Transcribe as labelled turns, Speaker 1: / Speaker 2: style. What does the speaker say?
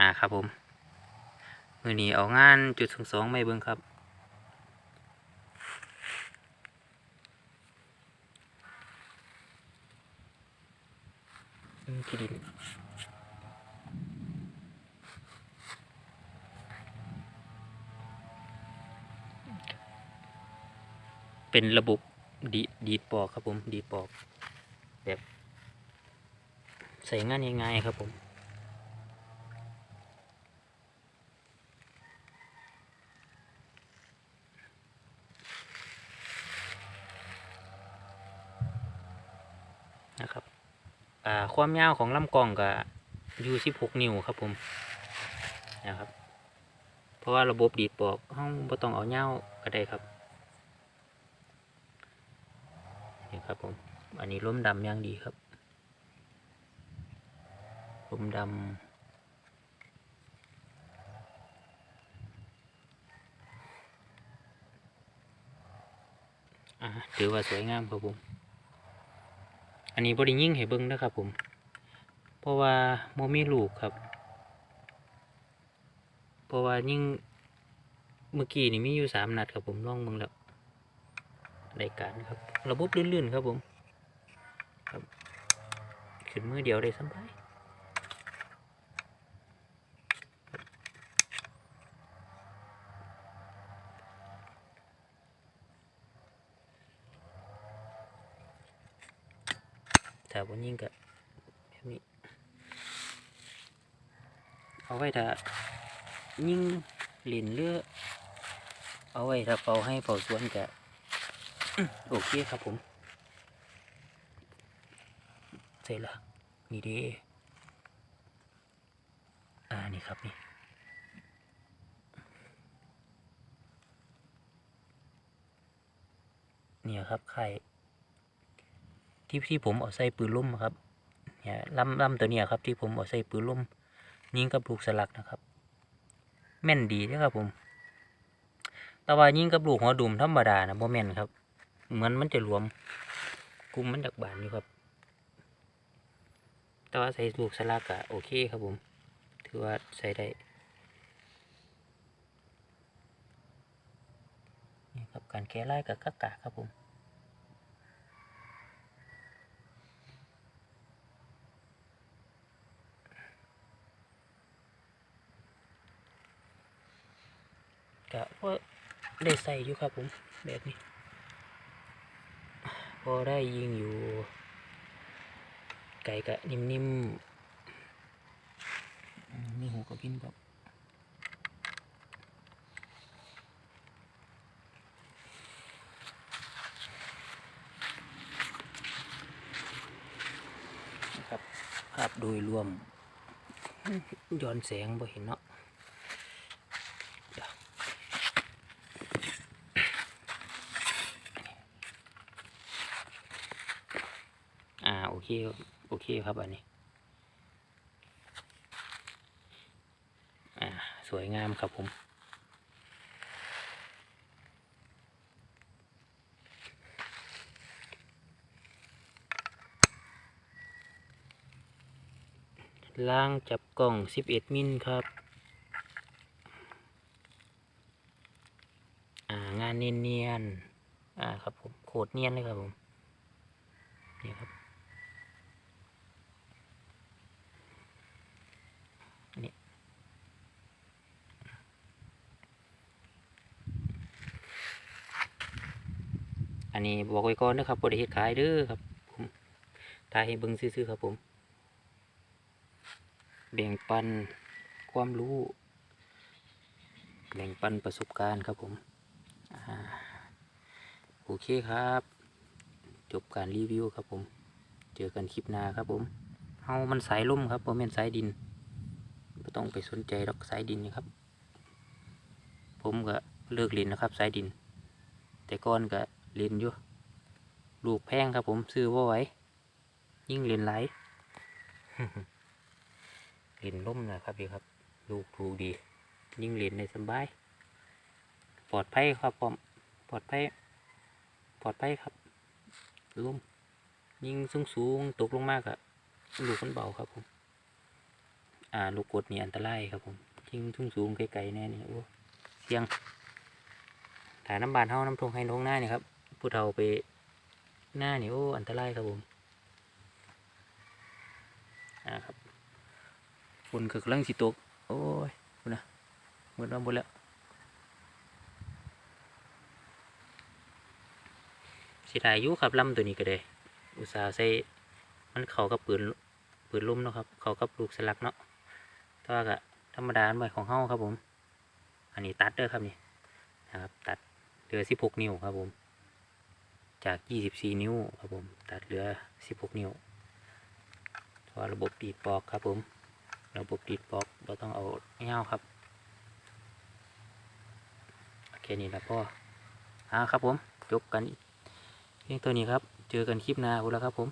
Speaker 1: อ่าครับผม มือนี้เอางานจุดสองสองไม่เบิ่งครับที่ดินเป็นระบบดีดีปอกครับผม ดีดปอกแบบใส่งานง่ายๆครับผม นะครับ อ่า ความยาวของลำกล้องก็อยู่16นิ้วครับผมนะครับ เพราะว่าระบบดีดปอกห้องบ่ต้องเอายาก็ได้ครับนี่ครับผมอันนี้ล้มดำอย่างดีครับล้มดำอ่าถือว่าสวยงามครับผม อันนี้บริยิ่งให้เบิ้งนะครับผม เพราะว่าโมมีลูกครับ เพราะว่ายิ่งเมื่อกี้นี่มีอยู่สามนัดครับผมลองเบิ้งแล้วรายการครับ ระบบลื่นๆครับผมครับขึ้นมือเดียวได้สบาย ถ้าวันยิ่งก็แบบนี้ เอาไว้ถ้ายิ่งหลินเลือเอาไว้ถ้าเป่าให้เป่าสวนก็โอเคครับผมเสร็จละนี่ดีอ่านี่ครับนี่เนี่ยครับไข่ ที่ที่ผมเอาใส่ปืนลุ่มครับเนี่ยลำลำตัวเนี้ยครับ ที่ผมเอาใส่ปืนลุ่มยิงกับลูกสลักนะครับ แม่นดีนะครับผม แต่ว่ายิงกับลูกหัวดุมธรรมดานะบ่แม่นครับ เหมือนมันจะรวมกลุ่มมันดักบานอยู่ครับ แต่ว่าใส่ลูกสลักอะโอเคครับผม ถือว่าใส่ได้นี่ครับการแก้ไล่กับกักกะครับผม ก็พอได้ใส่อยู่ครับผม แบบนี้ พอได้ยิงอยู่ ไก่กะนิ่มๆมนี่หูกระพินครับนะครับ ภาพโดยรวมย้อนแสงบ่เห็นเนาะ อ่าโอ เค โอเคครับอันนี้ อ่า สวยงามครับผม ล่างจับกล่อง 11 มิลครับ อ่า งานเนียนๆ อ่า ครับผม โคตรเนียนเลยครับผม นี่ครับ นี่ อันนี้บอกไว้ก่อนนะครับบริเหตุขายเด้อครับผมถ่ายให้เบิ่งซื่อๆครับผม แบ่งปันความรู้ แบ่งปันประสบการณ์ครับผมอโอเคครับ จบการรีวิวครับผม เจอกันคลิปหน้าครับผมเฮามันสายลุ่มครับผมเป็นสายดินไม่ต้องไปสนใจดอกสายดินนะครับ ผมก็เลิกเล่นนะครับสายดิน แต่ก่อนก็ เล่นอยู่ลูกแพงครับผมซื้อว่าไว้ยิ่งเล่นไหลเล่นล่มนะครับพี่ครับ ลูกถูกดี ยิ่งเล่นในสบาย ปลอดภัยครับผมปลอดภัยปลอดภัยครับล่มยิ่งสูงสูงตกลงมากอะลูกมันเบาครับผมอ่าลูกกดนี่อันตรายครับผมทิ้งทุ่งสูงไกลๆแน่นี่โอ้เสียงถ่ายน้ำบานเฮาน้ำทงให้น้องหน้าเนี่ยครับ ผู้เฒ่าไปหน้านี่โอ้อันตรายครับผมอ่าครับฝนคือกำลังสิตก โอ้ยคุณนะหมดแล้วหมดแล้วเสียดายอยู่ครับลำตัวนี้ก็ได้ อุตส่าห์ใส่มันเข้ากับปืนปืนลุ่มเนาะครับ เข้ากับลูกสลักเนาะแต่ว่าก็ธรรมดาหน่วยของเฮาครับผม อันนี้ตัดเด้อครับนี่นะครับ ตัดเหลือ16นิ้วครับผม จาก 24 นิ้วครับผมตัดเหลือ 16 นิ้วเพราะว่าระบบดีดปอกครับผม ระบบดีดปอกเราต้องเอาเงาครับโอเคนี่แหละพ่ออ่าครับผมจบกันเพียงตัวนี้ครับ เจอกันคลิปหน้าคุณแล้วครับผม